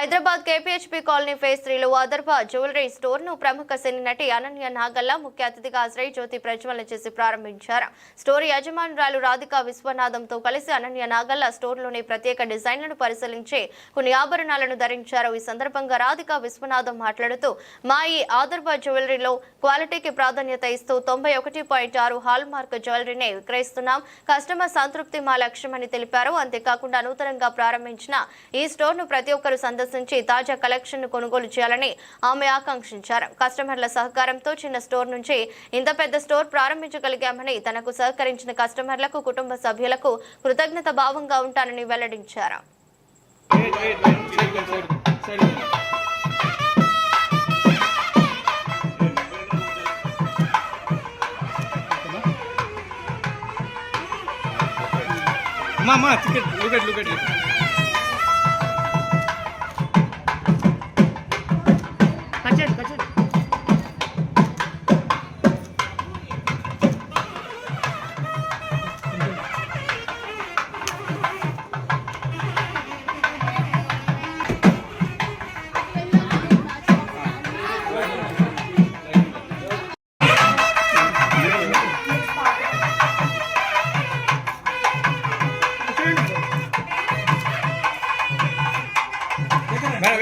Hyderabad KPHP colony face త్రీలో అదర్భ jewellery స్టోర్ను ప్రముఖ సినీ నటి అనన్య నాగల్లా ముఖ్య అతిథిగా హాజరై జ్యోతి ప్రజ్వలన చేసి ప్రారంభించారు. స్టోర్ యజమానురాలు రాధికా విశ్వనాథంతో కలిసి అనన్య నాగల్లా స్టోర్లోని ప్రత్యేక డిజైన్లను పరిశీలించి కొన్ని ఆభరణాలను ధరించారు. ఈ సందర్భంగా రాధికా విశ్వనాథం మాట్లాడుతూ మా ఈ ఆదర్భ జ్యువెలరీలో క్వాలిటీకి ప్రాధాన్యత ఇస్తూ తొంభై ఒకటి పాయింట్ ఆరు హాల్ మార్క్ జ్యువెలరీని విక్రయిస్తున్నాం. కస్టమర్ సంతృప్తి మా లక్ష్యమని తెలిపారు. అంతేకాకుండా నూతనంగా ప్రారంభించిన ఈ స్టోర్ను ప్రతి ఒక్కరూ సందర్శించి తాజా కలెక్షన్ను కొనుగోలు చేయాలని ఆమె ఆకాంక్షించారు కస్టమర్ల సహకారంతో చిన్న స్టోర్ నుంచి ఇంత పెద్ద స్టోర్ ప్రారంభించగలిగామని తనకు సహకరించిన కస్టమర్లకు కుటుంబ సభ్యులకు కృతజ్ఞత భావంగా ఉంటానని వెల్లడించారు Wait, టికెట్ wait. Side,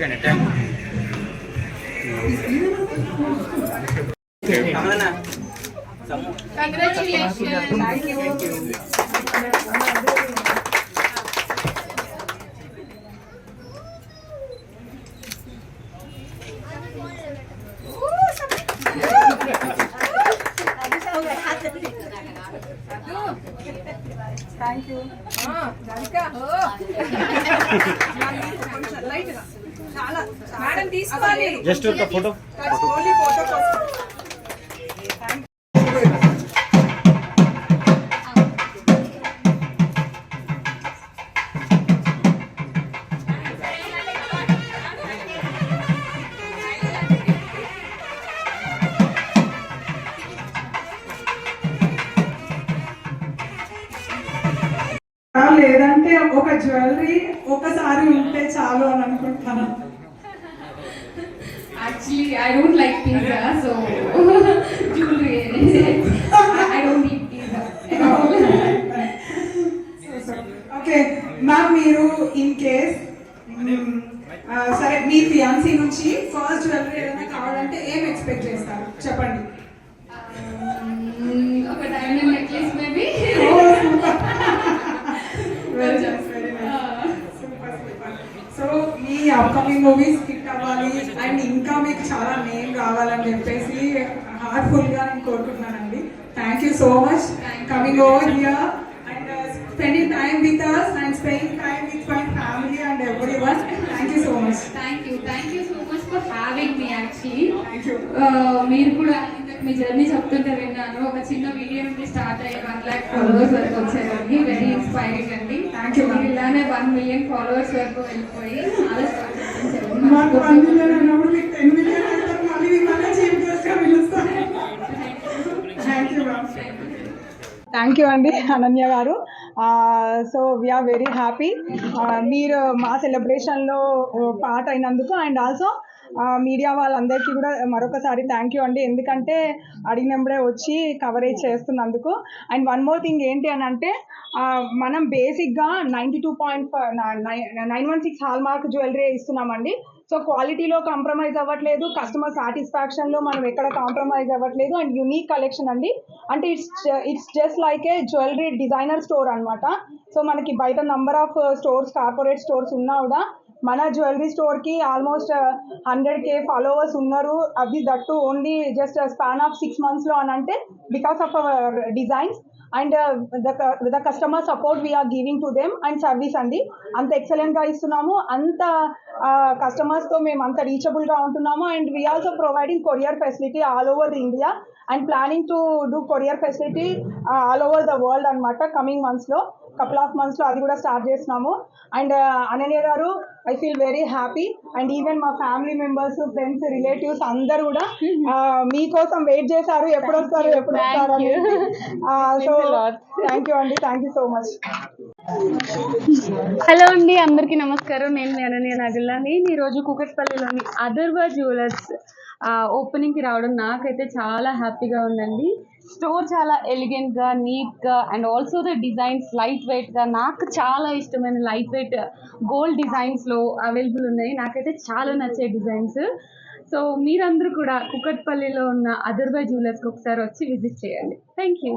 అండి థ్యాంక్ థ్యాంక్ యూ కొంచెం లైట్గా చాలా మేడం తీసుకోవాలి. జస్ట్ ఒక ఫోటో ఓన్లీ ఫోటో కోసం లేదంటే ఒక జ్యువెలరీ ఒకసారి ఉంటే చాలు అని అనుకుంటాను Actually, I don't like pizza, so jewelry. I don't eat pizza. at all. Okay ma'am మీరు ఇన్ కేస్ సరే మీ ఫియాన్సీ నుంచి ఫస్ట్ జ్యువెలరీ ఏదైనా కావాలంటే ఏం ఎక్స్పెక్ట్ చేస్తారు చెప్పండి అప్కమింగ్ మూవీస్ హిట్ అవ్వాలి. అండ్ ఇంకా మీకు చాలా నేమ్ రావాలని చెప్పేసి హార్ట్ఫుల్గా నేను కోరుకుంటున్నానండి. Thank you so much coming over here and spending time with us and spending time with my family and everyone thank you so much Thank you, thank you so much for having me actually. Thank you Uh, మీరు కూడా మీ journey చెప్తుంటే విన్నాను. ఒక చిన్న video నుండి start అయ్యి one lakh followers వరకు వచ్చారండి. వెరీ ఇన్స్పైరింగ్ అండి. మీరు ఇలానే వన్ మిలియన్ ఫాలోవర్స్ వరకు వెళ్ళిపోయి చాలా థ్యాంక్ యూ అండి అనన్య గారు. సో వీఆర్ వెరీ హ్యాపీ మీరు మా సెలబ్రేషన్లో పార్ట్ అయినందుకు అండ్ ఆల్సో మీడియా వాళ్ళందరికీ కూడా మరొకసారి థ్యాంక్ యూ అండి. ఎందుకంటే అడిగినప్పుడే వచ్చి కవరేజ్ చేస్తున్నందుకు. అండ్ వన్ మోర్ థింగ్ ఏంటి అని అంటే మనం బేసిక్గా ninety two point nine one six hallmark jewellery ఇస్తున్నామండి. సో క్వాలిటీలో కాంప్రమైజ్ అవ్వట్లేదు. కస్టమర్ సాటిస్ఫాక్షన్లో మనం ఎక్కడ కాంప్రమైజ్ అవ్వట్లేదు. అండ్ యూనిక్ కలెక్షన్ అండి. అంటే it's it's just like a jewellery designer store అనమాట సో మనకి బయట number of stores corporate stores ఉన్నా కూడా మన జ్యువెలరీ స్టోర్కి ఆల్మోస్ట్ హండ్రెడ్ కే ఫాలోవర్స్ ఉన్నారు. అది that only just span of six మంత్స్లో అని అంటే because of our designs and the the customer support we're giving to them and service అండి. అంత ఎక్సలెంట్గా ఇస్తున్నాము. అంత కస్టమర్స్తో మేము అంత రీచబుల్గా ఉంటున్నాము. And we also providing courier facility all over India and planning to do courier facility all over the world అనమాట కమింగ్ మంత్స్లో కపుల్ ఆఫ్ మంత్స్లో అది కూడా స్టార్ట్ చేస్తున్నాము. And Ananya garu I feel very happy and even మా family members friends relatives అందరు కూడా ఆ, మీకోసం వెయిట్ చేశారు. ఎప్పుడు వస్తారు? ఎప్పుడు వస్తారు? సో థ్యాంక్ యూ అండి. Thank you so much hello అండి అందరికీ నమస్కారం. నేను మీ అనన్య నాగల్లా ఈరోజు కుకట్పల్లిలోని అదర్వా జ్యువెలర్స్ ఓపెనింగ్కి రావడం నాకైతే చాలా హ్యాపీగా ఉందండి. స్టోర్ చాలా ఎలిగెంట్గా నీట్గా and also the designs light వెయిట్గా నాకు చాలా ఇష్టమైన లైట్ వెయిట్ గోల్డ్ డిజైన్స్లో అవైలబుల్ ఉన్నాయి. నాకైతే చాలా నచ్చే డిజైన్స్ సో మీరందరూ కూడా కుకట్పల్లిలో ఉన్న అదర్వా జ్యువెలర్స్కి ఒకసారి వచ్చి విజిట్ చేయండి. Thank you